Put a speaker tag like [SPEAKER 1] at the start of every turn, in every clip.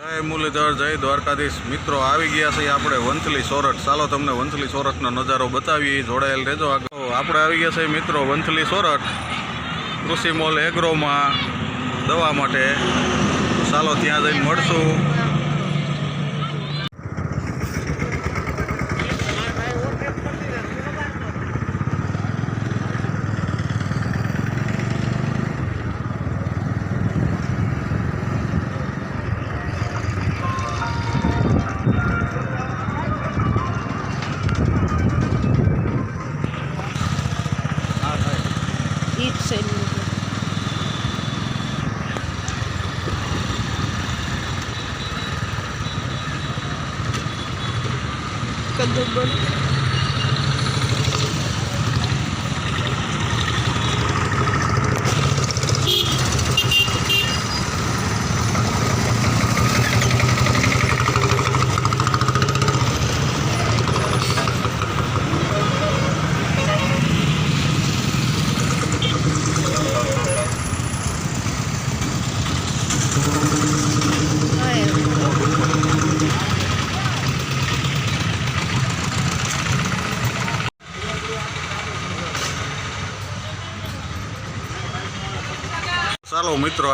[SPEAKER 1] જય મુરલીધર, જય દ્વારકાધીશ. મિત્રો, આવી ગયા છે આપણે વંથલી સોરઠ. ચાલો તમને વંથલી સોરઠનો નજારો બતાવીએ. જોડાયેલ રહેજો આપણે આવી ગયા છીએ મિત્રો વંથલી સોરઠ. કૃષિ મોલ એગ્રોમાં દવા માટે. ચાલો ત્યાં જઈને મળશું.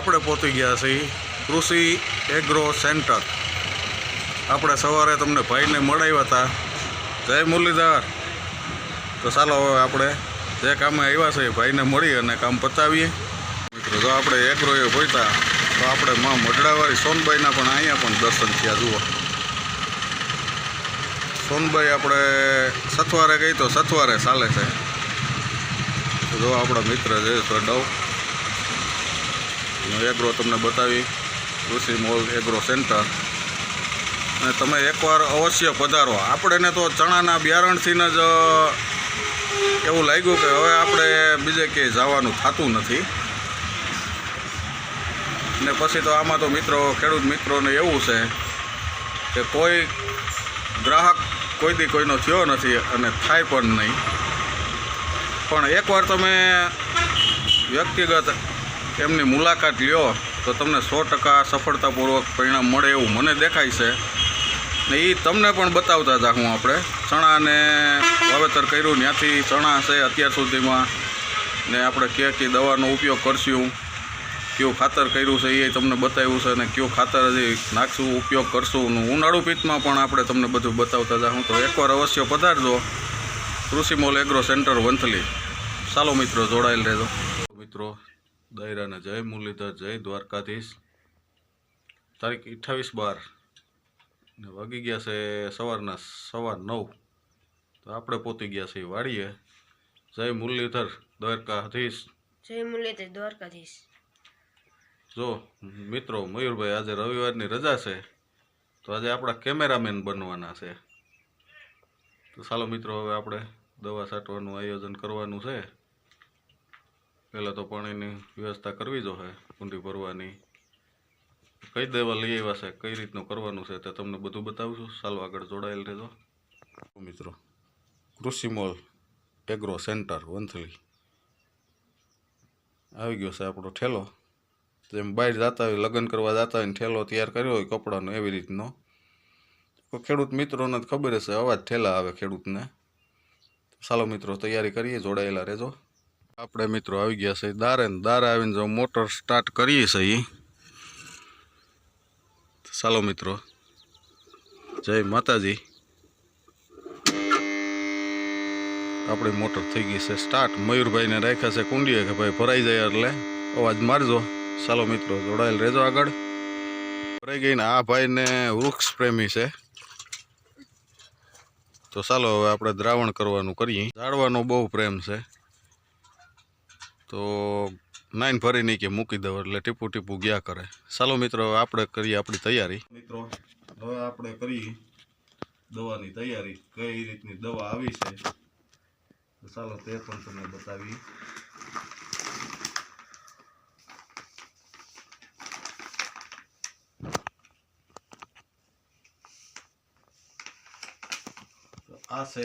[SPEAKER 1] આપણે પહોંચી ગયા છીએ કૃષિ એગ્રો સેન્ટર આપણે સવારે તમને ભાઈને મળાવ્યા હતા. જય મુરલીધર. તો ચાલો હવે આપણે જે કામે આવ્યા છે એ ભાઈને મળી અને કામ પતાવીએ. મિત્રો, જો આપણે એગ્રોએ પહોંચ્યા તો આપણે માં મઢડાવાળી સોનબાઈના પણ અહીંયા પણ દર્શન થયા, જુઓ. સોનબાઈ આપણે સથવારે ગઈ તો સથવારે ચાલે છે. જો આપણા મિત્ર છે તો ડવ એગ્રો તમને બતાવી. કૃષિ મોલ એગ્રો સેન્ટર અને તમે એકવાર અવશ્ય પધારો. આપણને તો ચણાના બિયારણથી જ એવું લાગ્યું કે હવે આપણે બીજે ક્યાંય જવાનું થતું નથી. ને પછી તો આમાં તો મિત્રો, ખેડૂત મિત્રોને એવું છે કે કોઈ ગ્રાહક કોઈ દી કોઈનો થયો નથી અને થાય પણ નહીં. પણ એકવાર તમે વ્યક્તિગત એમની મુલાકાત લ્યો તો તમને સો ટકા સફળતાપૂર્વક પરિણામ મળે એવું મને દેખાય છે. ને એ તમને પણ બતાવતા હતા હું આપણે. ચણાને વાવેતર કર્યું, ત્યાંથી ચણા છે અત્યાર સુધીમાં. ને આપણે ક્યાં કઈ દવાનો ઉપયોગ કરશું. કયું ખાતર કર્યું છે એ તમને બતાવ્યું છે અને કયું ખાતર હજી નાખશું, ઉપયોગ કરશું. ઉનાળુ પિત્તમાં પણ આપણે તમને બધું બતાવતા હતા હું તો એકવાર અવશ્ય પધારજો. કૃષિ મોલ એગ્રો સેન્ટર વંથલી. ચાલો મિત્રો, જોડાયેલ રહેજો. મિત્રો દાયરાને જય મુરલીધર જય દ્વારકાધીશ. તારીખ અઠ્ઠાવીસ બાર ને વાગી ગયા છે સવારના સવા નવ. તો આપણે પહોંચી ગયા છીએ વાડીએ. જય મુરલીધર દ્વારકાધીશ.
[SPEAKER 2] જય મુરલીધર દ્વારકાધીશ.
[SPEAKER 1] જો મિત્રો મયુરભાઈ આજે રવિવારની રજા છે તો આજે આપણા કેમેરામેન બનવાના છે. તો ચાલો મિત્રો હવે આપણે દવા છાંટવાનું આયોજન કરવાનું છે. પહેલાં તો પાણીની વ્યવસ્થા કરવી જોઈએ, કુંડી ભરવાની. કઈ દેવા લઈ આવ્યા છે, કઈ રીતનું કરવાનું છે તે તમને બધું બતાવશું. ચાલો આગળ જોડાયેલ રહેજો. મિત્રો, કૃષિ મોલ એગ્રો સેન્ટર, વંથલી. આવી ગયો છે આપણો ઠેલો. જેમ બહાર જતા હોય, લગ્ન કરવા જતા હોય ઠેલો તૈયાર કર્યો હોય, કપડાનો, એવી રીતનો. ખેડૂત મિત્રોને જ ખબર હશે, અવાજ ઠેલા આવે ખેડૂતને. ચાલો મિત્રો, તૈયારી કરીએ, જોડાયેલા રહેજો. આપણે મિત્રો આવી ગયા છે દારે દારે આવીને જો મોટર સ્ટાર્ટ કરીએ છીએ ચાલો મિત્રો. જય માતાજી. આપણી મોટર થઈ ગઈ છે સ્ટાર્ટ મયુરભાઈને રાખ્યા છે કુંડીએ કે ભાઈ ભરાઈ જાય એટલે અવાજ મારજો. ચાલો મિત્રો જોડાયેલ રહેજો આગળ. ભરાઈ ગઈને આ ભાઈને વૃક્ષ પ્રેમી છે. તો ચાલો હવે આપણે દ્રાવણ કરવાનું કરીએ. ઝાડવાનો બહુ પ્રેમ છે. તો નાઈન ભરી નહીં કે મૂકી દો એટલે ટીપું ટીપું ગયા કરે. ચાલો મિત્રો હવે આપણે કરીએ આપણી તૈયારી. મિત્રો, હવે આપણે કરીએ દવાની તૈયારી. કઈ રીતની દવા આવી છે? તો ચાલો તે પણ તમને બતાવી તો આ છે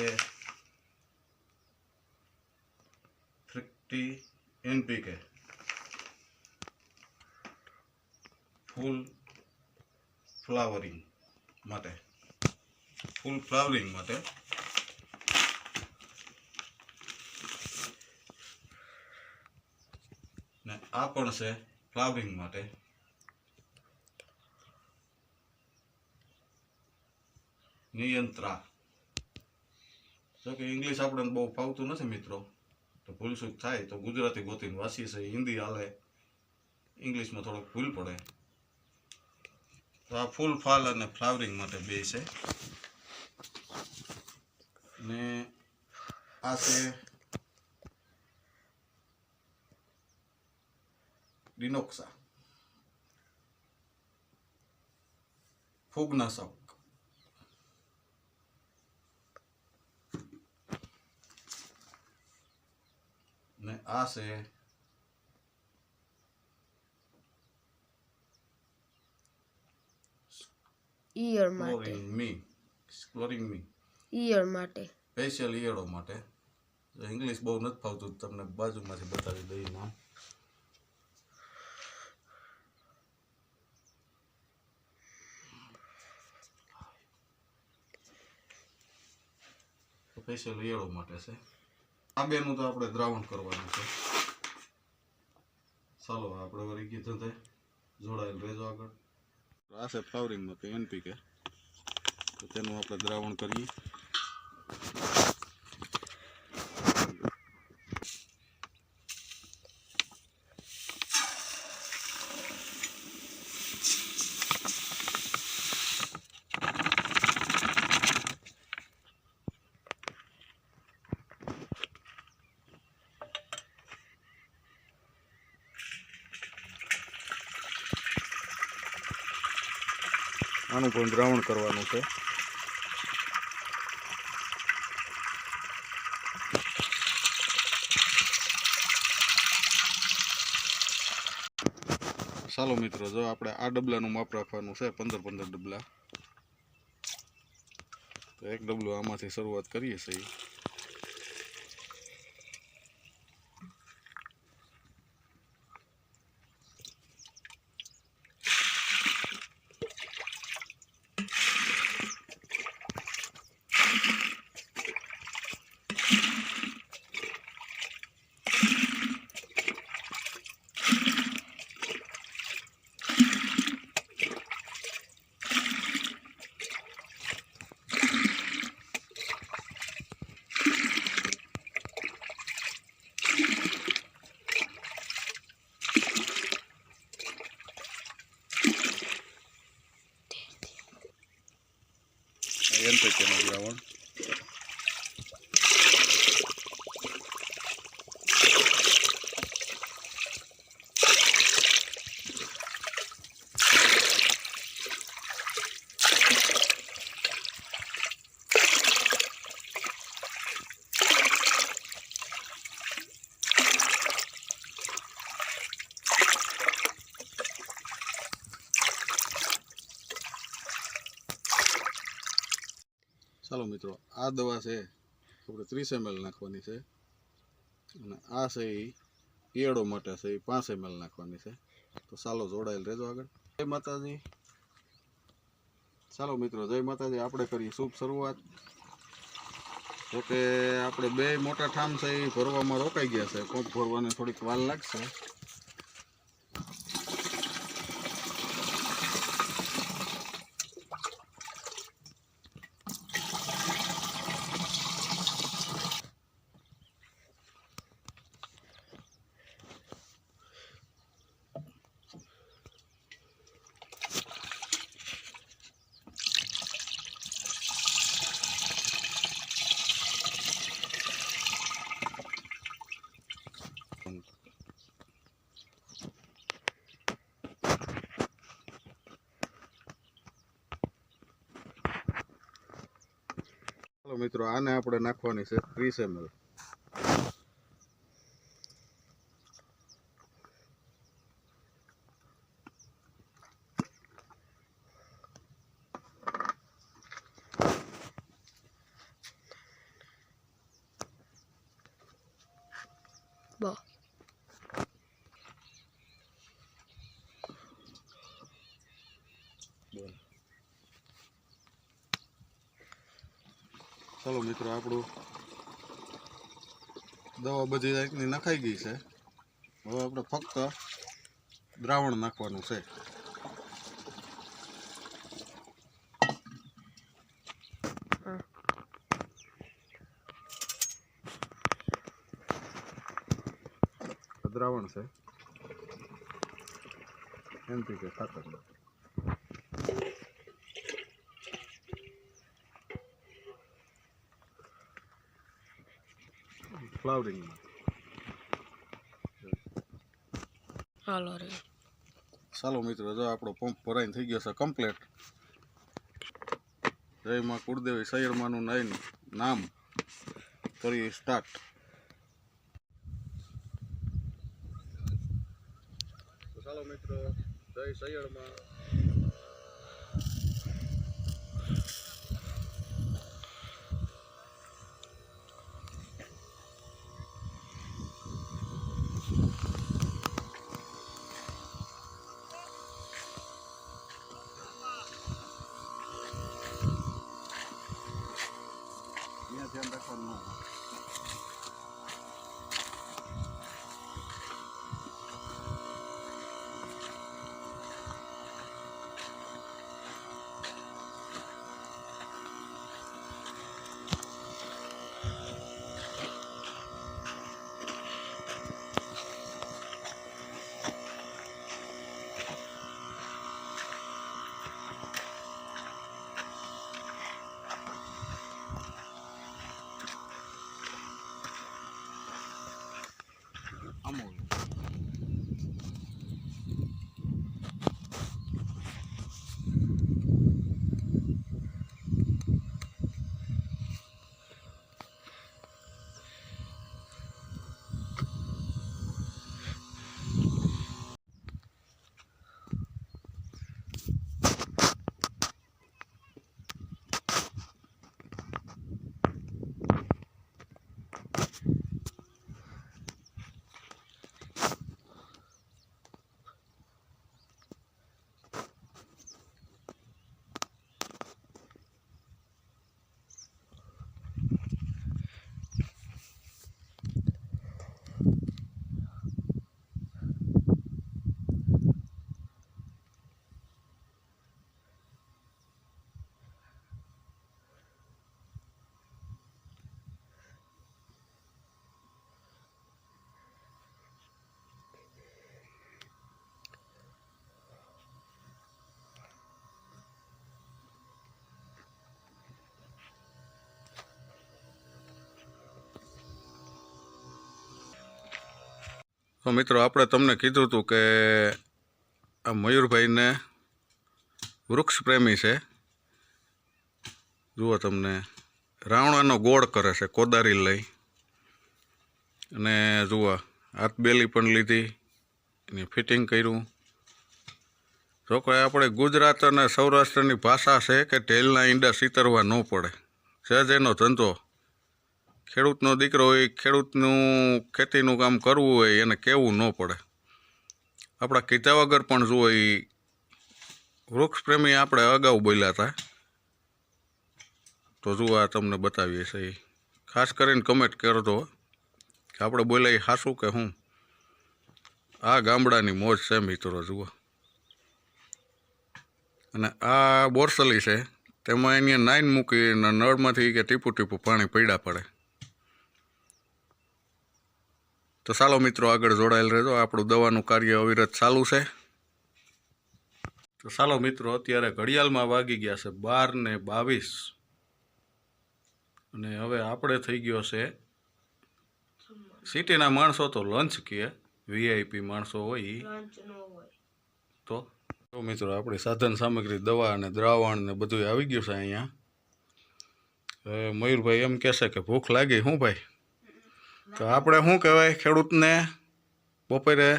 [SPEAKER 1] એનપીકે ફૂલ ફ્લાવરિંગ માટે. ફૂલ ફ્લાવરિંગ માટે. ને આ પણ છે ફ્લાવરિંગ માટે. નિયંત્રા. જો કે ઇંગ્લિશ આપણને બહુ ફાવતું નથી મિત્રો. તો ભૂલચૂક થાય? તો ગુજરાતી ગોતીને વાંચીએ છે, હિન્દી હાલે. ઇંગ્લિશમાં થોડોક ભૂલ પડે. તો આ ફૂલ ફાલ અને ફ્લાવરિંગ માટે બે છે. ને આ છે ડિનોક્સા. ફૂગના ને આ છે
[SPEAKER 2] ઈયર માટે.
[SPEAKER 1] મી ક્લોરિન મી
[SPEAKER 2] ઈયર માટે.
[SPEAKER 1] સ્પેશિયલ ઈયળો માટે. ઇંગ્લિશ બહુ નથી ફાવતું તમને બાજુમાંથી બતાવી દઈએ નામ. સ્પેશિયલ ઈયળો માટે છે. આ બેનું તો આપણે દ્રાવણ કરવાનું છે. ચાલો, આપણે વળી કીધું તે જોડાયેલ રહેજો આગળ. આ છે ફ્લાવરિંગમાં તો એનપીકે તો તેનું આપણે દ્રાવણ કરીએ. આનું પણ દ્રાવણ કરવાનું છે. ચાલો મિત્રો, જો આપણે આ ડબલાનું માપ રાખવાનું છે, પંદર પંદર ડબલા. તો એક ડબલું આમાંથી શરૂઆત કરીએ છીએ એનપીકેનું દ્રાવણ ચાલો મિત્રો, આ દવા છે, આપણે ત્રીસ એમએલ નાખવાની છે. અને આ છે એ ઈયળો માટે છે પાંચ એમએલ નાખવાની છે. તો ચાલો જોડાયેલ રહેજો આગળ. જય માતાજી. ચાલો મિત્રો, જય માતાજી. આપણે કરીએ શુભ શરૂઆત. તો કે આપણે બે મોટા ઠામ છે એ ભરવામાં રોકાઈ ગયા છે. કોક ભરવાની થોડીક વાર લાગશે. મિત્રો આને આપણે નાખવાની છે ત્રીસ એમએલ.
[SPEAKER 2] બ.
[SPEAKER 1] ચાલો મિત્રો, આપણું દવા બધી જાતની નખાઈ ગઈ છે. હવે આપણે ફક્ત દ્રાવણ નાખવાનું છે. દ્રાવણ છે. એમથી કે ખાતર ફ્લાવરિંગમાં
[SPEAKER 2] હાલો રે.
[SPEAKER 1] ચાલો મિત્રો જો આપણો પંપ ભરાઈને થઈ ગયો છે કમ્પ્લેટ જય માં કુળદેવી સૈયરમાનું નાઈન નામ કરીએ સ્ટાર્ટ ચાલો મિત્રો જય સૈયરમાં તો મિત્રો, આપણે તમને કીધું હતું કે આ મયુરભાઈને વૃક્ષ પ્રેમી છે. જુઓ તમને, રાવણાનો ગોળ કરે છે, કોદારી લઈ. અને જુઓ, હાથ બેલી પણ લીધી, એની ફિટિંગ કર્યું. જો કે આપણે ગુજરાત અને સૌરાષ્ટ્રની ભાષા છે કે ઢેલના ઈંડા સીતરવા ન પડે. સહેજ એનો ધંધો ખેડૂતનો દીકરો હોય, ખેડૂતનું ખેતીનું કામ કરવું હોય, એને કહેવું ન પડે. આપણા કીધા વગર પણ જુઓ એ વૃક્ષ પ્રેમી આપણે અગાઉ બોલ્યા હતા. તો જુઓ આ તમને બતાવીએ છીએ ખાસ કરીને કમેન્ટ કરજો કે આપણે બોલ્યા સાચું કે હું? આ ગામડાની મોજ છે મિત્રો, જુઓ. અને આ બોરસલી છે, તેમાં એની નાઈન મૂકીને નળમાંથી કે ટીપું ટીપું પાણી પડ્યા પડે. તો ચાલો મિત્રો આગળ જોડાયેલ રહેજો. આપણું દવાનું કાર્ય અવિરત ચાલુ છે. તો ચાલો મિત્રો અત્યારે ઘડિયાળમાં વાગી ગયા છે બાર ને બાવીસ. અને હવે આપણે થઈ ગયો છે સિટીના માણસો તો લંચ કહે વીઆઈપી માણસો હોય તો તો મિત્રો આપણી સાધન સામગ્રી દવા અને દ્રાવણ ને બધું આવી ગયું છે અહીંયા. હવે મયુરભાઈ એમ કહેશે કે ભૂખ લાગી શું ભાઈ? તો આપણે શું કહેવાય ખેડૂતને? બપોરે?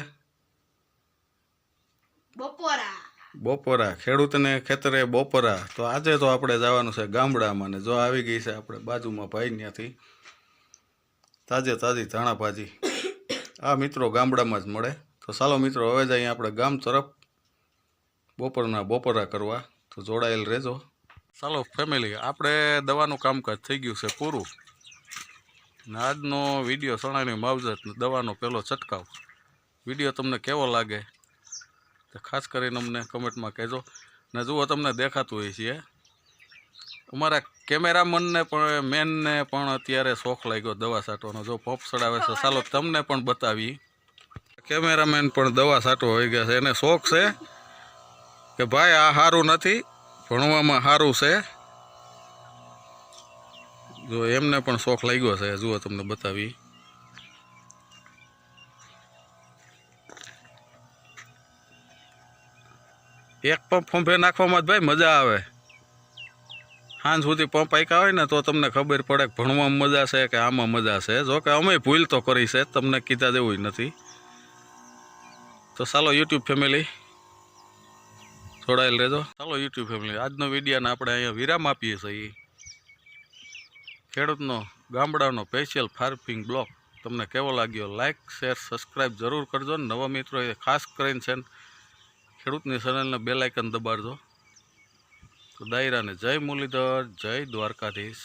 [SPEAKER 2] બપોરા.
[SPEAKER 1] બપોરા. ખેડૂતને ખેતરે બપોરા. તો આજે તો આપણે જવાનું છે ગામડામાં ને જો આવી ગઈ છે આપણે બાજુમાં ભાઈ ત્યાંથી તાજે તાજી ધાણા ભાજી. આ મિત્રો ગામડામાં જ મળે. તો ચાલો મિત્રો હવે જઈએ આપણે ગામ તરફ. બપોરના બપોરા કરવા. તો જોડાયેલ રહેજો. ચાલો ફેમિલી આપણે દવાનું કામકાજ થઈ ગયું છે પૂરું. ને આજનો વીડિયો સણાની માવજત દવાનો પહેલો છંટકાવ. વીડિયો તમને કેવો લાગે? તો ખાસ કરીને અમને કમેન્ટમાં કહેજો. ને જુઓ, તમને દેખાતું હોય છે. અમારા કેમેરામનને પણ મેનને પણ અત્યારે શોખ લાગ્યો દવા છાંટવાનો જો પંપ ચડાવે છે ચાલો તમને પણ બતાવી. કેમેરામેન પણ દવા છાંટવા હોઈ ગયા છે. એને શોખ છે કે ભાઈ, આ સારું નથી, ભણવામાં સારું છે. જો એમને પણ શોખ લાગ્યો છે, જુઓ તમને બતાવી. એક પંપ ફંફે નાખવામાં જ ભાઈ મજા આવે. સાંજ સુધી પંપ આંક્યા હોય ને તો તમને ખબર પડે કે ભણવામાં મજા છે કે આમાં મજા છે. જો કે અમે ભૂલ તો કરી છે, તમને કીધા જેવું નથી. તો ચાલો યુટ્યુબ ફેમિલી, જોડાયેલ રહેજો. ચાલો યુટ્યુબ ફેમિલી, આજનો વિડીયોને આપણે અહીંયા વિરામ આપીએ છીએ. ખેડૂતનો ગામડાનો સ્પેશિયલ ફાર્મિંગ બ્લોગ તમને કેવો લાગ્યો? લાઇક શેર સબસ્ક્રાઈબ જરૂર કરજો. ને નવા મિત્રો એ ખાસ કરીને છે ખેડૂતની ચેનલને બેલાઇકન દબાડજો. તો દાયરાને જય મુરલીધર, જય દ્વારકાધીશ.